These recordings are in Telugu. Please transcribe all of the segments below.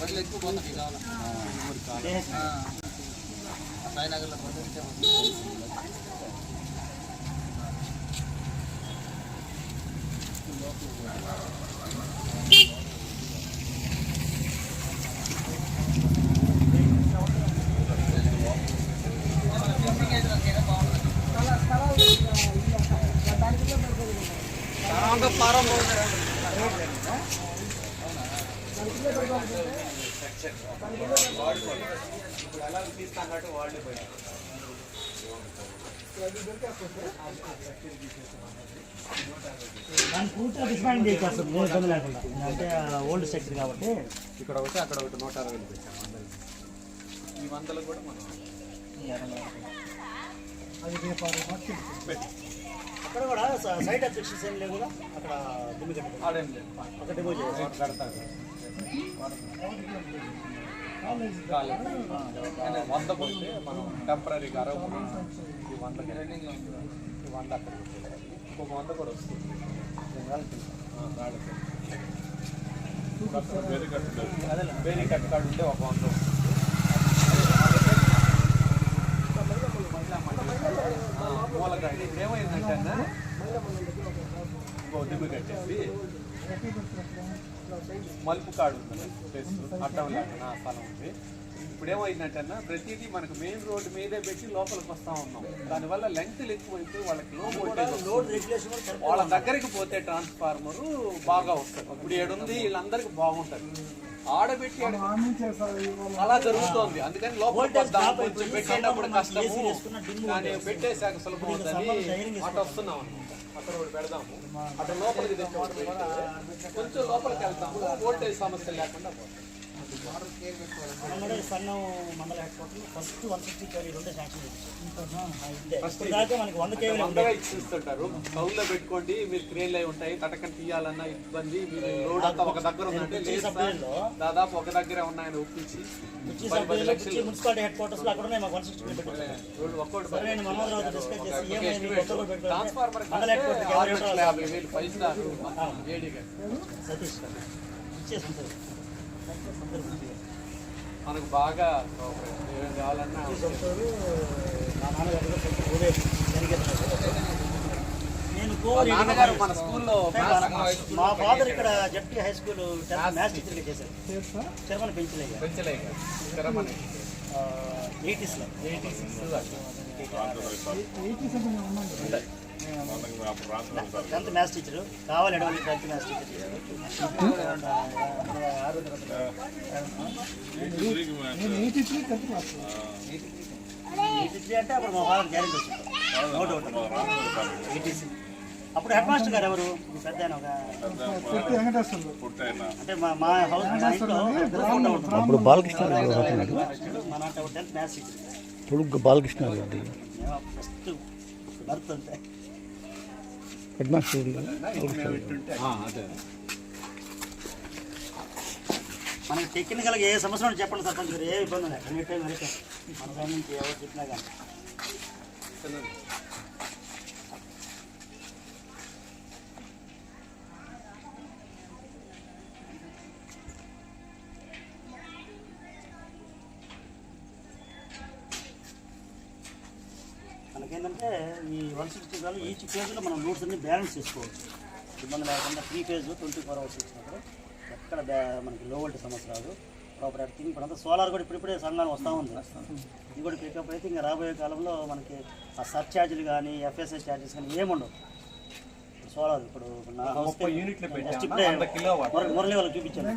బదులు ఎక్కువ పోతుంది కావాలి సాయినగర్లో పంపిస్తే దాన్ని పూర్తిగా డిస్మాండ్ చేసేస్తాం ఏ ఇబ్బంది లేకుండా. అంటే ఓల్డ్ సెక్టర్ కాబట్టి. ఇక్కడ ఒకటి అక్కడ ఒకటి నూట అరవై ఈ వందలు కూడా మనం అక్కడ కూడా స- సైట్ అబ్జెక్షన్స్ ఏం లేవు అక్కడ లేదు. ఒక డిమో చేయాలి వంద పోతే మనం టెంపరీగా అరవై ఈ వంద ఈ వంద అక్కడ ఇంకొక వంద కూడా వస్తుంది వేరే రాళ్ళకి. అదే బేరీ కట్ కార్డు ఉంటే ఒక వంద మూలకాయ. ఏమైందంటే అన్న? ఇంకో దిమ్మ కట్టేసి. మలుపు కాడు ఉంది ప్లేస్ అడ్డం లేకుండా స్థలం ఉంది. ఇప్పుడు ఏమైందంటే ప్రతిదీ మనకు మెయిన్ రోడ్డు మీదే పెట్టి లోపలికి వస్తా ఉన్నాం. దానివల్ల లెంగ్త్ ఎక్కువైపోయి వాళ్ళకి లో వోల్టేజ్ వాళ్ళ దగ్గరికి పోతే ట్రాన్స్ఫార్మర్ బాగా వస్తుంది. ఇప్పుడు ఏడుంది వీళ్ళందరికీ బాగుంటుంది. ఆడబెట్టి ఆడ- అలా జరుగుతోంది. అందుకని కొంచెం పెట్టేటప్పుడు కష్టము. కానీ పెట్టేశాక సులభం అవుతుంది. అటు వస్తున్నాం అన్నమాట. అక్కడ ఒకటి పెడదాము అటు లోపలికి తెచ్చి ఒకటి పెడితే కొంచెం లోపలికి వెళ్తాము వోల్టేజ్ సమస్య లేకుండా ఈ సన్నం మండల head quarter first one sixty KV రెండే శాంక్షన్ చేయించాం దాకా మనకి వంద కేవీ వందగా ఇచ్చిస్తుంటారు కౌల్లో పెట్టుకోండి మీరు క్రేన్లు అయి ఉంటాయి తటకని తీయాలన్న ఇబ్బంది మీరు లోడ్ అంతా ఒక దగ్గర ఉందంటే. దాదాపు ఒక దగ్గరే ఉన్నాయని ఒప్పించి మున్సిపాలిటీ హెడ్ క్వార్టర్స్లో అక్కడ ఉన్నాయి మాకు వన్ సిక్స్టీ పెట్టుకోవాలి ట్రాన్స్ఫార్మర్ యాభై వేలు సతీష్ ఇచ్చేసుకుంటారు మనకు బాగా. ఏం కావాలన్నా నాన్నగారు మన స్కూల్లో మా ఫాదర్ ఇక్కడ జడ్పీ హై స్కూల్ మ్యాథ్స్ టీచర్గా చేశారు. చర్మన్ పెంచలేక పెంచలేక ఎయిటీస్లో eighty six tenth maths teacher కావాలి అడవాలి టెన్త్ మ్యాథ్స్ టీచర్ అప్పుడు మా ఫాదర్ గ్యారెంటీ వచ్చింది నో డౌట్ ఎయిటీసీ అప్పుడు హెడ్ మాస్టర్ గారు ఎవరు అంటే మా మా హౌస్. అప్పుడు బాలకృష్ణ ఇప్పుడు బాలకృష్ణ రెడ్డి ఫస్ట్ బర్త్ అంతే హెడ్ మాస్టర్ అదే. మనకి టెక్నికల్గా ఏ సమస్య ఉంటే చెప్పండి సర్పంచ్ గారు ఏ ఇబ్బంది లేదు. ఎనీ టైం వెళ్తాం మన సైడ్ నుంచి ఎవరు చెప్పినా కానీ. మనకేంటంటే ఈ వన్ సిక్స్టీ కాదు ఈచ్ పేజ్లో మనం నోట్స్ అన్ని బ్యాలెన్స్ చేసుకోవచ్చు. ఇబ్బంది లేకుండా three phase twenty four hours ఇచ్చినప్పుడు. ఎక్కడ బ్యా- మనకి లో వోల్ట్ సమస్య రాదు. ప్రాపర్ ఎర్థింగ్ ఇప్పుడు అంతా సోలార్ కూడా ఇప్పుడిప్పుడే సంఘాలు వస్తూ ఉంది. ఇది కూడా పికప్ అయితే ఇంకా రాబోయే కాలంలో మనకి ఆ సర్ ఛార్జీలు కానీ ఎఫ్ఎస్ఐ ఛార్జెస్ కానీ ఏముండవు సోలార్ ఇప్పుడు మురళి వాళ్ళకి చూపించాను.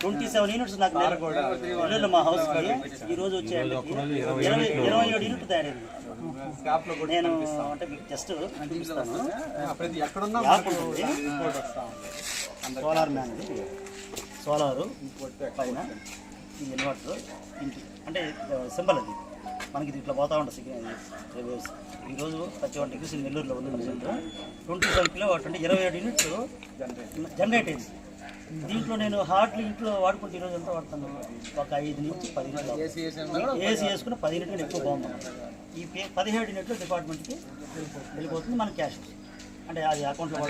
ట్వంటీ సెవెన్ యూనిట్స్ నాకు నెల్లూరులో మా హౌస్ ఈ రోజు వచ్చే ఇరవై ఇరవై ఏడు యూనిట్లు తయారైంది. నేను అంటే మీకు జస్ట్ చూపిస్తాను. సోలార్ మ్యాన్ సోలారు పైన ఈ ఇన్వర్టర్ ఇంటి అంటే సింబల్ అది. మనకి ఇది ఇట్లా పోతా ఉంటుంది సిగ్నల్ వేవ్స్ ఈరోజు థర్టీ వన్ డిగ్రీస్ నెల్లూరులో ఉంది centre. Twenty seven kilowatt అంటే ఇరవై ఏడు యూనిట్స్ జనరేట్ అయింది. దీంట్లో నేను హార్డ్లీ ఇంట్లో వాడుకుంటే ఈరోజు ఎంత వాడుతాను ఒక ఐదు నుంచి పది యూనిట్లు ఏసీ వేసుకుని పది యూనిట్లు ఎక్కువ బాగుంది ఈ పే- పదిహేడు యూనిట్లు డిపార్ట్మెంట్కి వెళ్ళిపోతుంది. మన క్యాష్ అంటే అది అకౌంట్లో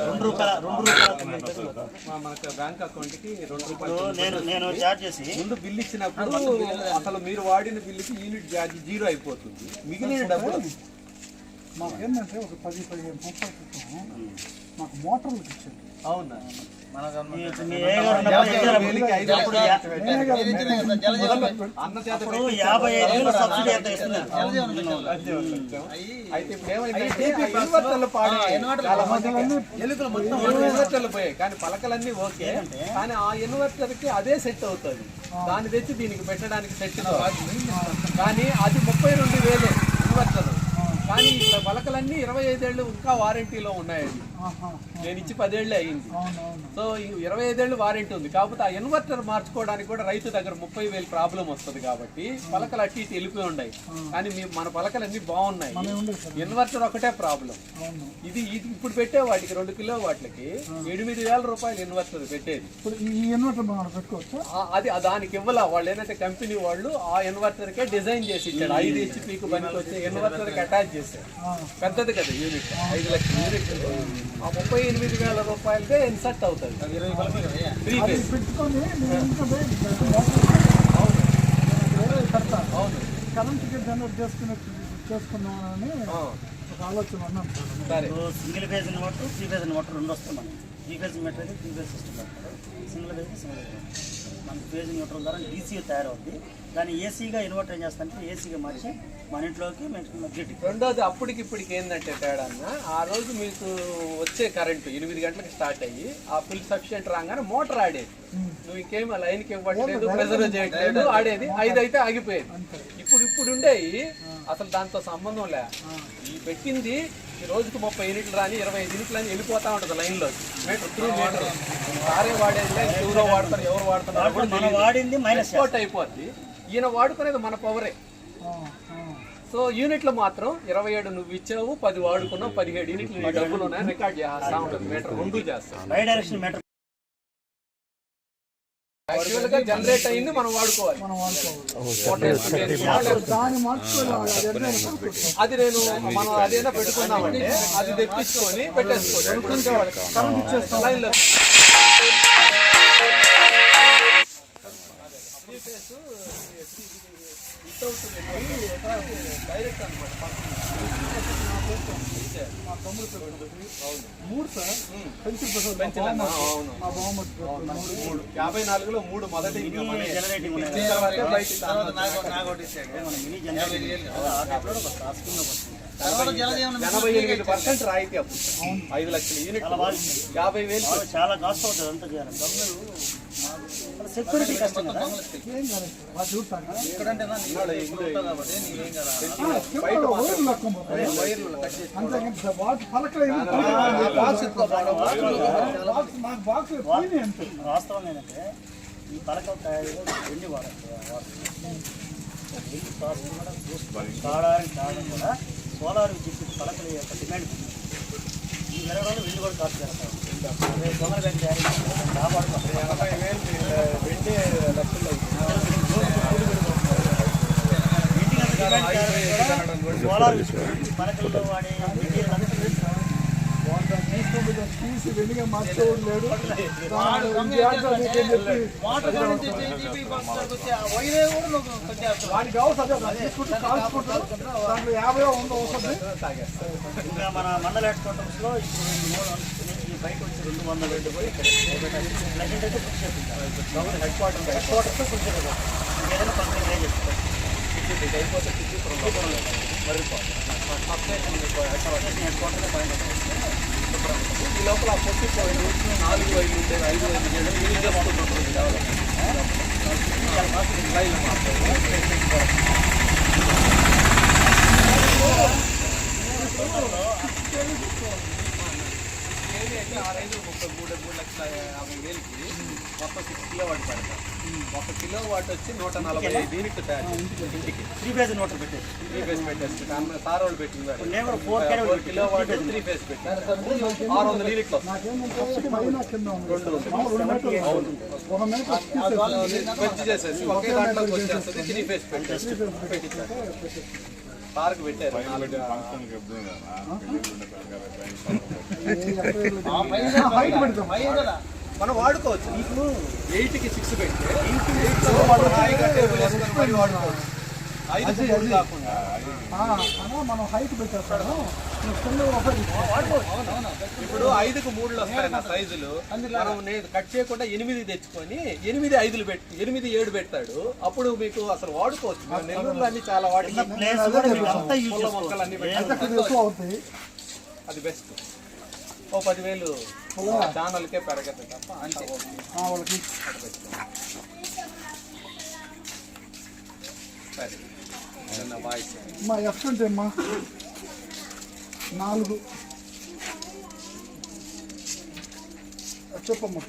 రెండు రూపాయల రెండు రూపాయల మనకు బ్యాంక్ అకౌంట్కి రెండు రూపాయలు నేను నేను చార్జ్ చేసి ముందు బిల్ ఇచ్చినప్పుడు అసలు మీరు వాడిన బిల్లుకి యూనిట్ ఛార్జ్ జీరో అయిపోతుంది. మిగిలిన డబ్బులు మాకేంటంటే ఒక పది పదిహేను సంవత్సరాల క్రితం మాకు మోటార్లకు ఇచ్చారు అవునా? అప్పుడు యాభై ఐదు వేలు సబ్సిడీ ఎంత ఇస్తున్నారు అయితే ఇప్పుడు ఇన్వర్టర్లు ఎలుకలు మొత్తం ఇన్వర్టర్లు పోయాయి కానీ పలకలన్నీ ఓకే కానీ ఆ ఇన్వర్టర్కి అదే సెట్ అవుతుంది దాన్ని తెచ్చి దీనికి పెట్టడానికి సెట్ కానీ అది ముప్పై రెండు వేలు ఇన్వర్టర్ కానీ ఇక్కడ పలకలన్నీ ఇరవై ఐదేళ్ళు ఇంకా వారంటీలో ఉన్నాయి నేను ఇచ్చి పదేళ్ళు అయ్యింది. అవునవును. సో ఇరవై ఐదేళ్ళు వారంటీ ఉంది. కాకపోతే ఆ ఇన్వర్టర్ మార్చుకోవడానికి కూడా రైతు దగ్గర ముప్పై వేలు ప్రాబ్లం వస్తుంది కాబట్టి పలకలు అట్టి ఇటు వెళ్ళిపోయి ఉన్నాయి కానీ మీ మన పలకలు అన్ని బాగున్నాయి ఇన్వర్టర్ ఒకటే ప్రాబ్లం. ఇది ఇది ఇప్పుడు పెట్టే వాటికి రెండు కిలో వాటికి ఎనిమిది వేల రూపాయలు ఇన్వర్టర్ పెట్టేది. అది దానికి ఇవ్వాల. వాళ్ళు ఏంటంటే కంపెనీ వాళ్ళు ఆ ఇన్వర్టర్ కే డిజైన్ చేసి ఇచ్చారు. ఐదు హెచ్పీకి పనికి వచ్చే ఇన్వర్టర్ అటాచ్ చేశారు. పెద్దది కదా యూనిట్. ఐదు లక్షల యూనిట్. ఆ ముప్పై ఎనిమిది వేల రూపాయలకే ఇన్సర్ట్ అవుతుంది. అవును. కరెంట్కి జనరేట్ చేసుకునే చేసుకుందామని ఆ, ఒక ఆలోచన ఉన్నాను sir. Single phase inverter three phase inverter రెండు వస్తాయి మనకి. త్రీ ఫేజ్ మీటర్ అయితే three phase system single phase single మనకి ఫేజ్ ఇన్వర్టర్ ద్వారా డీసీ తయారవుద్ది. దాన్ని ఏసీగా ఇన్వర్టర్ ఏం చేస్తారంటే ఏసీగా మార్చి మన ఇంట్లోకి గ్రిడ్ రెండోది అప్పటికి ఇప్పటికి ఏంటంటే తేడా అన్న ఆ రోజు మీకు వచ్చే కరెంటు ఎనిమిది గంటలకు స్టార్ట్ అయ్యి ఆ ఫుల్ సఫిషియెంట్ రాగానే మోటార్ ఆడేది. నువ్వు ఇంకేం లైన్కి ఇవ్వట్లేదు ప్రెజర్ చేయట్లేదు ఆడేది. ఐదు అయితే ఆగిపోయేది. ఇప్పుడు ఇప్పుడు ఉండేవి అసలు దాంతో సంబంధం లే. ఈ పెట్టింది ఈ రోజుకి ముప్పై యూనిట్లు రాని ఇరవై ఐదు యూనిట్లు అని వెళ్ళిపోతా ఉంటుంది లైన్లో. Meter through meter. వాడేది లేదు, ఎవరో వాడతారు ఎవరు ఎక్స్పోర్ట్ అయిపోద్ది. ఈయన వాడుకునేది మన పవరే. సో యూనిట్లు మాత్రం ఇరవై ఏడు నువ్వు ఇచ్చావు పది వాడుకున్నావు పదిహేడు యూనిట్లు డబ్బులు ఉన్నాయి రికార్డ్ చేస్తా ఉంటుంది మీటర్ రెండు చేస్తాం. జనరేట్ అయింది మనం వాడుకోవాలి మనం వాడుకోవాలి కొట్టేసుకుంటే దాన్ని మార్చుకోవాలి అది నేను మనం అదేనా పెట్టుకున్నామంటే అది తెప్పించుకొని ఇచ్చేస్తాం లైన్లో డైరెక్ట్ అనమాట మూడు సార్ యాభై నాలుగులో మూడు మొదటి ఎనభై ఎనిమిది పర్సెంట్ రాయితీ అప్పుడు ఐదు లక్షల యూనిట్ యాభై వేలు చాలా కాస్ట్ అవుతుంది అంతా సెక్యూరిటీ కష్టం కదా ఏం కాలేదు సార్ వాళ్ళు చూస్తాను ఉన్నాడు, ఇందులో ఊరు లక్కపోతే అంతేగాని సార్ బాక్స్ పలకలేదు బాక్స్ బాక్స్ నాకు బాక్స్ పోయినాయి అంతే వాస్తవం ఏంటంటే ఈ పలక తయారీలో వెండి వాడచ్చు వెండి కాస్ట్ కూడా చూసుకోవాలి కావడానికి కారణం కూడా సోలార్ విద్యుత్ పలకల యొక్క డిమాండ్ పెరిగింది. ఈ మెరవడంలో వెండి కూడా కాస్ట్ చేస్తారు అదే దొంగల వెండి కాపాడుకోవాలి ఎనభై వేలు వెండి లక్షల్లో సోలార్ విద్యుత్ వాడే తీసి వాడికి అవసరం దాంట్లో యాభై వంద వస్తుంది ఇక్కడ మన మండల హెడ్ క్వార్టర్స్లో ఇప్పుడు మూడు వందలు బయట వచ్చి రెండు వందల రెండు పోయి ఇక్కడ ప్రజెంట్ అయితే ఫిక్స్ చేస్తుంది head quarter head quarters fix చేస్తుంది ఏదైనా పక్కన రేజ్ చేస్తారు అయిపోతే హెడ్ క్వార్టర్ పైన ఈ లోపల పొట్టి పోయిన నాలుగు వైలు ఉండేది ఐదు వైలు చేయడం ఇది చేస్తున్నప్పుడు డెవలప్ రైలు మాత్రం ఆరైదు ముప్పై మూడు మూడు లక్షల యాభై వేలకి మొత్తం సిక్స్ కిలో వాట్ పెడతాం ఒక కిలో వాట్ వచ్చి నూట నలభై ఐదు యూనిట్ తయారు ఇంటికి త్రీ ఫేజ్ నోటర్ పెట్టేది త్రీ ఫేస్ పెట్టేసి అన్న సార్ వాళ్ళు పెట్టింది నేను కూడా ఫోర్ క్యారెట్ four kilowatt three phase పెట్టారు ఆరు వందల యూనిట్లు వస్తాయి. నాకేంటంటే పైన కింద ఉంది మామూలు రెండు మీటర్లు ఒక మీటర్ తీసేసి పెంచి చేసేసి ఒకే దాంట్లోకి వచ్చేస్తుంది త్రీ ఫేస్ పెట్టేసి పెట్టించారు సార్కి పెట్టారు మనం వాడుకోవచ్చు నీకు ఎయిట్కి సిక్స్ మనం హాయిగా టేబుల్ వేసుకొని వాడుకోవచ్చు మనం హైట్ పెట్టేస్తాము. ఇప్పుడు ఐదుకు మూడులు వస్తాయి నా సైజులు. మనం నేను కట్ చేయకుండా ఎనిమిది తెచ్చుకొని ఎనిమిది ఐదులు పెట్టి ఎనిమిది ఏడు పెడతాడు. అప్పుడు మీకు అసలు వాడుకోవచ్చు. నెల్లూరులో అన్ని చాలా వాటి పూల మొక్కలు అన్ని అది బెస్ట్ ఓ పదివేలు ఛానల్కే పెరగదు తప్ప వాళ్ళకి. మా ఎఫ్ అంటే అమ్మా. నాలుగు. చెప్పమ్మా.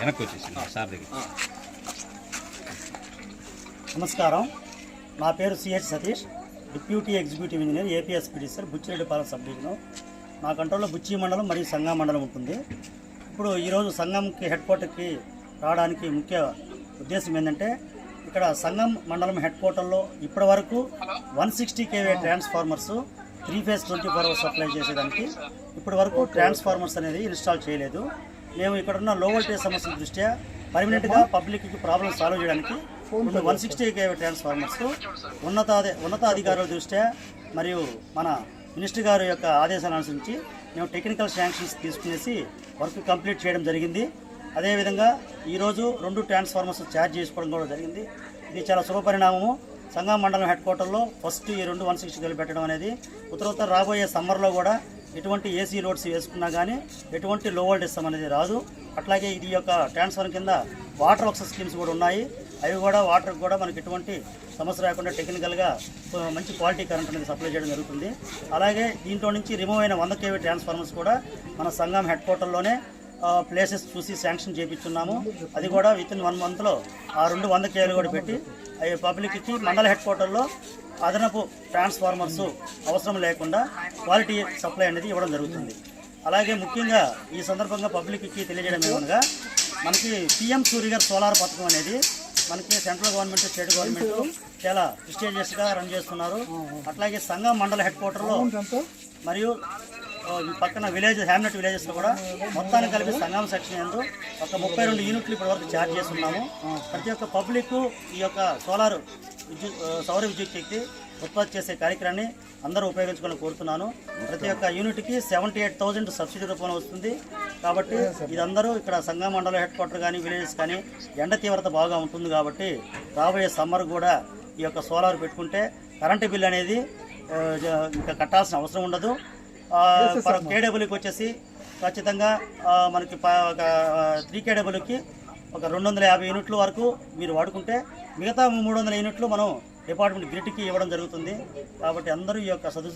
వెనక్కి వచ్చేసింది సార్ దగ్గర నమస్కారం. నా పేరు CH Satish. Deputy executive engineer APSPD sir Buchireddypalem sub division. నా కంట్రోల్లో బుచ్చి మండలం మరియు సంగం మండలం ఉంటుంది. ఇప్పుడు ఈరోజు సంఘంకి హెడ్ క్వార్టర్కి రావడానికి ముఖ్య ఉద్దేశం ఏంటంటే ఇక్కడ సంగం మండలం హెడ్ క్వార్టర్లో ఇప్పటి వరకు one sixty KV transformers three phase twenty four hours supply చేసేదానికి. ఇప్పటి వరకు ట్రాన్స్ఫార్మర్స్ అనేది ఇన్స్టాల్ చేయలేదు. మేము ఇక్కడ ఉన్న లో వోల్టేజ్ సమస్యల దృష్ట్యా పర్మనెంట్గా పబ్లిక్కి ప్రాబ్లమ్ సాల్వ్ చేయడానికి వన్ సిక్స్టీ కేవీ ట్రాన్స్ఫార్మర్స్ ఉన్నతాధి ఉన్నతాధికారుల దృష్ట్యా మరియు మన మినిస్టర్ గారి యొక్క ఆదేశాలను అనుసరించి మేము టెక్నికల్ శాంక్షన్స్ తీసుకునేసి వర్క్ కంప్లీట్ చేయడం జరిగింది. అదేవిధంగా ఈరోజు రెండు ట్రాన్స్ఫార్మర్స్ ఛార్జ్ చేసుకోవడం కూడా జరిగింది. ఇది చాలా శుభపరిణామము. సంఘం మండలం హెడ్ క్వార్టర్లో ఫస్ట్ ఈ రెండు వన్ సిక్స్టీ కలిపి పెట్టడం అనేది ఉత్తరోత్తర రాబోయే సమ్మర్లో కూడా ఎటువంటి ఏసీ లోడ్స్ వేసుకున్నా కానీ ఎటువంటి లో వోల్టేజ్ అనేది రాదు. అట్లాగే ఇది యొక్క ట్రాన్స్ఫర్ కింద వాటర్ వర్క్స్ స్కీమ్స్ కూడా ఉన్నాయి. అవి కూడా వాటర్ కూడా మనకి ఎటువంటి సమస్య రాకుండా టెక్నికల్గా మంచి క్వాలిటీ కరెంట్ అనేది సప్లై చేయడం జరుగుతుంది. అలాగే దీంట్లో నుంచి రిమూవ్ అయిన వంద కేవీ ట్రాన్స్ఫార్మర్స్ కూడా మన సంఘం హెడ్ క్వార్టర్లోనే ప్లేసెస్ చూసి శాంక్షన్ చేయించున్నాము అది కూడా విత్ ఇన్ వన్ మంత్లో ఆ రెండు వంద కేలు కూడా పెట్టి అవి పబ్లిక్కి మండల హెడ్ క్వార్టర్లో అదనపు ట్రాన్స్ఫార్మర్స్ అవసరం లేకుండా క్వాలిటీ సప్లై అనేది ఇవ్వడం జరుగుతుంది. అలాగే ముఖ్యంగా ఈ సందర్భంగా పబ్లిక్కి తెలియజేయడం ఏమనగా మనకి పిఎం సూర్యగర్ సోలార్ పథకం అనేది మనకి సెంట్రల్ గవర్నమెంట్ స్టేట్ గవర్నమెంట్ చాలా ప్రిస్టేజియస్గా రన్ చేస్తున్నారు. అట్లాగే సంఘం మండల హెడ్ క్వార్టర్లో మరియు పక్కన విలేజ్ హ్యామ్లెట్ విలేజెస్లో కూడా మొత్తానికి కలిపి సంగం సెక్షన్ ఎందు ఒక ముప్పై రెండు యూనిట్లు ఇప్పటివరకు ఛార్జ్ చేస్తున్నాము. ప్రతి ఒక్క పబ్లిక్ ఈ యొక్క సోలార్ విద్యుత్ సౌర విద్యుత్ శక్తి ఉత్పత్తి చేసే కార్యక్రమాన్ని అందరూ ఉపయోగించుకోవాలని కోరుతున్నాను. ప్రతి ఒక్క యూనిట్కి సెవెంటీ ఎయిట్ థౌజండ్ సబ్సిడీ రూపంలో వస్తుంది. కాబట్టి ఇదందరూ ఇక్కడ సంగం మండల హెడ్ క్వార్టర్ కానీ విలేజెస్ కానీ ఎండ తీవ్రత బాగా ఉంటుంది కాబట్టి రాబోయే సమ్మర్ కూడా ఈ యొక్క సోలార్ పెట్టుకుంటే కరెంటు బిల్ అనేది ఇంకా కట్టాల్సిన అవసరం ఉండదు. కేడబ్ల్యూకి వచ్చేసి ఖచ్చితంగా మనకి ఒక త్రీ కేడబ్ల్యూకి ఒక రెండు వందల యాభై యూనిట్ల వరకు మీరు వాడుకుంటే మిగతా మూడు వందల యూనిట్లు మనం డిపార్ట్మెంట్ గ్రిడ్కి ఇవ్వడం జరుగుతుంది. కాబట్టి అందరూ ఈ యొక్క సదు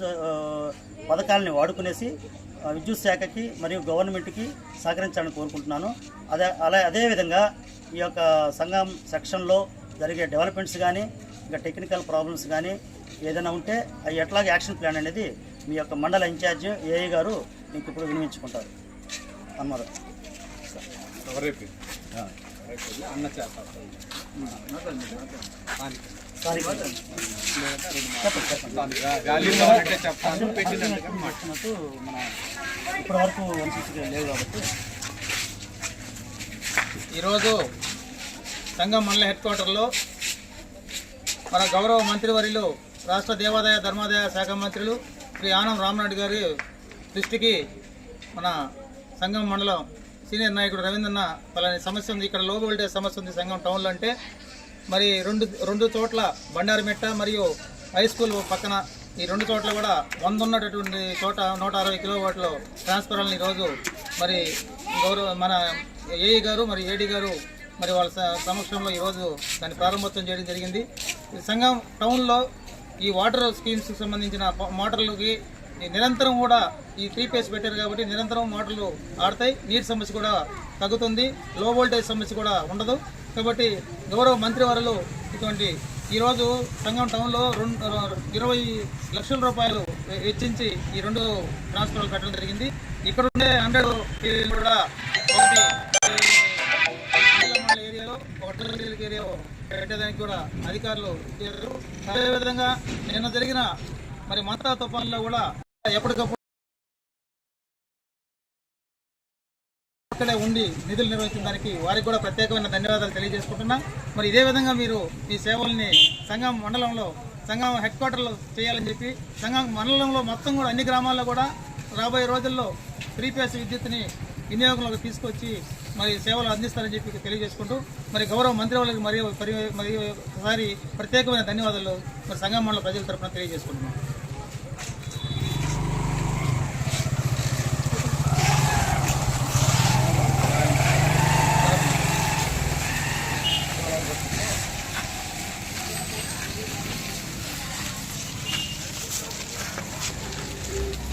పథకాలని వాడుకునేసి విద్యుత్ శాఖకి మరియు గవర్నమెంట్కి సహకరించాలని కోరుకుంటున్నాను. అదే అలా అదేవిధంగా ఈ యొక్క సంఘం సెక్షన్లో జరిగే డెవలప్మెంట్స్ కానీ ఇంకా టెక్నికల్ ప్రాబ్లమ్స్ కానీ ఏదైనా ఉంటే అవి ఎట్లాగే యాక్షన్ ప్లాన్ అనేది మీ యొక్క మండల ఇన్ఛార్జ్ ఏఐ గారు మీకు ఇప్పుడు వినియోగించుకుంటారు. అన్నారు ఇప్పటి వరకు లేవు కాబట్టి. ఈరోజు సంఘం మండల హెడ్ క్వార్టర్లో మన గౌరవ మంత్రివర్యులు రాష్ట్ర దేవాదాయ ధర్మాదాయ శాఖ మంత్రులు శ్రీ ఆనం రామనాయుడు గారి దృష్టికి మన సంఘం మండలం సీనియర్ నాయకుడు రవీంద్రన్న పలాని సమస్య ఉంది. ఇక్కడ లో వోల్టేజ్ సమస్య ఉంది సంఘం టౌన్లో అంటే. మరి రెండు రెండు చోట్ల బండారిమెట్ట మరియు హై స్కూల్ పక్కన ఈ రెండు చోట్ల కూడా వంద ఉన్నటువంటి చోట నూట అరవై కిలోవాట్లు ట్రాన్స్ఫరాలను ఈరోజు మరి గౌరవ మన ఏఈ గారు మరి ఏడీ గారు మరి వాళ్ళ స- సమక్షంలో ఈరోజు దాన్ని ప్రారంభోత్సవం చేయడం జరిగింది. ఈ సంఘం టౌన్లో ఈ వాటర్ స్కీమ్స్కి సంబంధించిన మోటార్లకి నిరంతరం కూడా ఈ త్రీ పేస్ పెట్టారు కాబట్టి నిరంతరం మోటార్లు ఆడతాయి నీటి సమస్య కూడా తగ్గుతుంది లో వోల్టేజ్ సమస్య కూడా ఉండదు కాబట్టి గౌరవ మంత్రివర్యులు ఇటువంటి ఈరోజు సంగం టౌన్లో రెండు ఇరవై లక్షల రూపాయలు వెచ్చించి ఈ రెండు ట్రాన్స్ఫర్లు పెట్టడం జరిగింది ఇక్కడ ఉండే హండ్రెడ్ కూడా ఒకటి ఏరియాలో ఒక ఏరియాలో పెట్టేదానికి కూడా అధికారులు చేశారు. అదేవిధంగా నిన్న జరిగిన మరి మంతా తుఫాన్లో కూడా ఎప్పటికప్పుడు అక్కడే ఉండి నిధులు నిర్వహించిన దానికి వారికి కూడా ప్రత్యేకమైన ధన్యవాదాలు తెలియజేసుకుంటున్నా మరి ఇదే విధంగా మీరు మీ సేవల్ని సంఘం మండలంలో సంఘం హెడ్ క్వార్టర్లో చేయాలని చెప్పి సంఘం మండలంలో మొత్తం కూడా అన్ని గ్రామాల్లో కూడా రాబోయే రోజుల్లో త్రీ ఫేస్ విద్యుత్ని వినియోగంలోకి తీసుకొచ్చి మరి సేవలు అందిస్తారని చెప్పి తెలియజేసుకుంటూ మరి గౌరవ మంత్రి వాళ్ళకి మరియు పరి- మరియు ఒకసారి ప్రత్యేకమైన ధన్యవాదాలు మరి సంఘం మండల ప్రజల తరఫున తెలియజేసుకుంటున్నాం.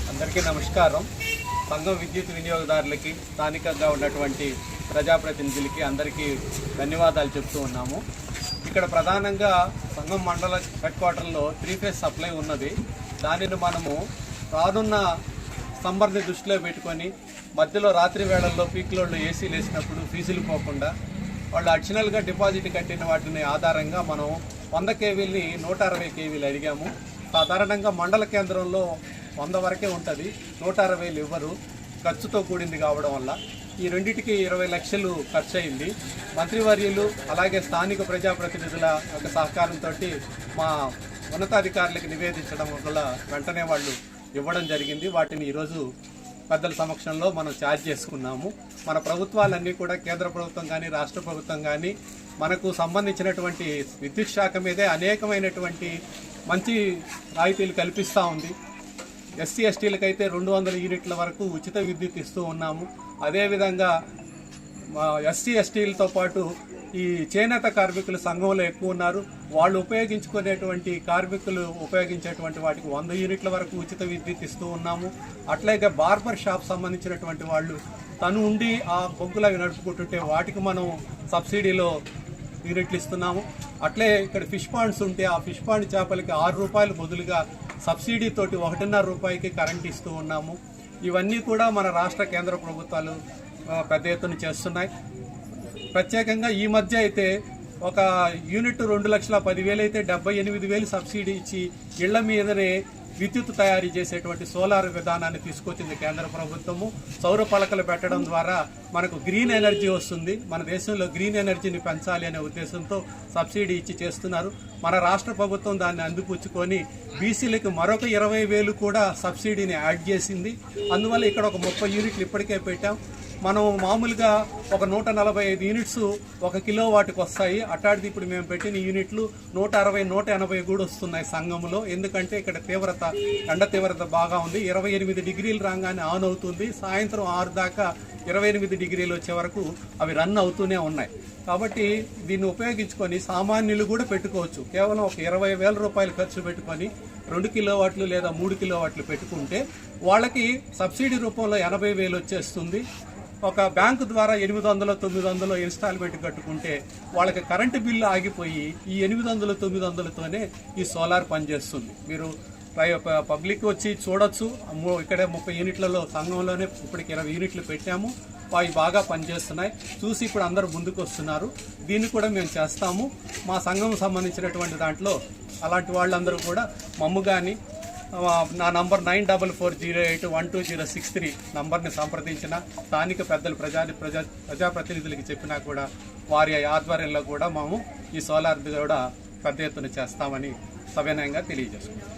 అందరికీ నమస్కారం. సంఘం విద్యుత్ వినియోగదారులకి స్థానికంగా ఉన్నటువంటి ప్రజాప్రతినిధులకి అందరికీ ధన్యవాదాలు చెప్తూ ఉన్నాము. ఇక్కడ ప్రధానంగా సంఘం మండల హెడ్ క్వార్టర్లో త్రీ ఫేజ్ సప్లై ఉన్నది. దానిని మనము రానున్న సంబర్ని దృష్టిలో పెట్టుకొని మధ్యలో రాత్రి వేళల్లో పీక్లోళ్ళు ఏసీ ఏసీలు వేసినప్పుడు ఫీజులు పోకుండా వాళ్ళు అడిషనల్గా డిపాజిట్ కట్టిన వాటిని ఆధారంగా మనం వంద కేవీల్ని నూట అరవై కేవీలు అడిగాము. సాధారణంగా మండల కేంద్రంలో వంద వరకే ఉంటుంది. నూట అరవైలు ఇవ్వరు. ఖర్చుతో కూడింది కావడం వల్ల. ఈ రెండింటికి ఇరవై లక్షలు ఖర్చు అయింది మంత్రివర్యులు అలాగే స్థానిక ప్రజాప్రతినిధుల యొక్క సహకారంతో మా ఉన్నతాధికారులకు నివేదించడం వల్ల వెంటనే వాళ్ళు ఇవ్వడం జరిగింది. వాటిని ఈరోజు పెద్దల సమక్షంలో మనం ఛార్జ్ చేసుకున్నాము. మన ప్రభుత్వాలన్నీ కూడా కేంద్ర ప్రభుత్వం కానీ రాష్ట్ర ప్రభుత్వం కానీ మనకు సంబంధించినటువంటి విద్యుత్ శాఖ మీదే అనేకమైనటువంటి మంచి రాయితీలు కల్పిస్తూ ఉంది. ఎస్సీ ఎస్టీలకైతే రెండు వందల యూనిట్ల వరకు ఉచిత విద్యుత్ ఇస్తూ ఉన్నాము. అదేవిధంగా మా ఎస్సీ ఎస్టీలతో పాటు ఈ చేనేత కార్మికులు సంఘంలో ఎక్కువ ఉన్నారు. వాళ్ళు ఉపయోగించుకునేటువంటి కార్మికులు ఉపయోగించేటువంటి వాటికి వంద యూనిట్ల వరకు ఉచిత విద్యుత్ ఇస్తూ ఉన్నాము. అట్లాగే బార్బర్ షాప్ సంబంధించినటువంటి వాళ్ళు తను ఉండి ఆ బొగ్గులు అవి నడుపుకుంటుంటే వాటికి మనం సబ్సిడీలో యూనిట్లు ఇస్తున్నాము. అట్లే ఇక్కడ ఫిష్ పాండ్స్ ఉంటే ఆ ఫిష్ పాండ్ చేపలకి ఆరు రూపాయలు బదులుగా సబ్సిడీ తోటి ఒకటిన్నర రూపాయికి కరెంట్ ఇస్తూ ఉన్నాము. ఇవన్నీ కూడా మన రాష్ట్ర కేంద్ర ప్రభుత్వాలు పెద్ద ఎత్తున చేస్తున్నాయి. ప్రత్యేకంగా ఈ మధ్య అయితే ఒక యూనిట్ రెండు లక్షల పదివేలు అయితే డెబ్బై ఎనిమిది వేలు సబ్సిడీ ఇచ్చి ఇళ్ళ మీదనే విద్యుత్ తయారీ చేసేటువంటి సోలార్ విధానాన్ని తీసుకొచ్చింది కేంద్ర ప్రభుత్వము. సౌర పలకలు పెట్టడం ద్వారా మనకు గ్రీన్ ఎనర్జీ వస్తుంది. మన దేశంలో గ్రీన్ ఎనర్జీని పెంచాలి అనే ఉద్దేశంతో సబ్సిడీ ఇచ్చి చేస్తున్నారు. మన రాష్ట్ర ప్రభుత్వం దాన్ని అందిపుచ్చుకొని బీసీలకు మరొక ఇరవై వేలు కూడా సబ్సిడీని యాడ్ చేసింది. అందువల్ల ఇక్కడ ఒక ముప్పై యూనిట్లు ఇప్పటికే పెట్టాం. మనం మామూలుగా ఒక నూట నలభై ఐదు యూనిట్స్ ఒక కిలో వాటికి వస్తాయి. అట్టాడిది ఇప్పుడు మేము పెట్టిన యూనిట్లు నూట అరవై నూట ఎనభై కూడా వస్తున్నాయి సంఘంలో ఎందుకంటే ఇక్కడ తీవ్రత ఎండ తీవ్రత బాగా ఉంది. ఇరవై ఎనిమిది డిగ్రీలు రాగానే ఆన్ అవుతుంది. సాయంత్రం ఆరు దాకా ఇరవై ఎనిమిది డిగ్రీలు వచ్చే వరకు అవి రన్ అవుతూనే ఉన్నాయి. కాబట్టి దీన్ని ఉపయోగించుకొని సామాన్యులు కూడా పెట్టుకోవచ్చు. కేవలం ఒక ఇరవై వేల రూపాయలు ఖర్చు పెట్టుకొని రెండు కిలో వాట్లు లేదా మూడు కిలో వాట్లు పెట్టుకుంటే వాళ్ళకి సబ్సిడీ రూపంలో ఎనభై వేలు వచ్చేస్తుంది. ఒక బ్యాంకు ద్వారా ఎనిమిది వందలు తొమ్మిది వందలు ఇన్స్టాల్మెంట్ కట్టుకుంటే వాళ్ళకి కరెంటు బిల్లు ఆగిపోయి ఈ ఎనిమిది వందలు తొమ్మిది వందలతోనే ఈ సోలార్ పనిచేస్తుంది. మీరు ప్రై- పబ్లిక్ వచ్చి చూడొచ్చు. ఇక్కడే ముప్పై యూనిట్లలో సంఘంలోనే ఇప్పటికి ఇరవై యూనిట్లు పెట్టాము. అవి బాగా పనిచేస్తున్నాయి. చూసి ఇప్పుడు అందరూ ముందుకు వస్తున్నారు దీన్ని కూడా మేము చేస్తాము. మా సంఘం సంబంధించినటువంటి దాంట్లో అలాంటి వాళ్ళందరూ కూడా మమ్ము కానీ నా number nine double four zero eight one two zero six three నంబర్ని సంప్రదించిన స్థానిక పెద్దలు ప్రజా ప్రజా ప్రజాప్రతినిధులకి చెప్పినా కూడా వారి ఆధ్వర్యంలో కూడా మేము ఈ సోలార్ కూడా పెద్ద ఎత్తున చేస్తామని సవినయంగా తెలియజేసుకుంటాం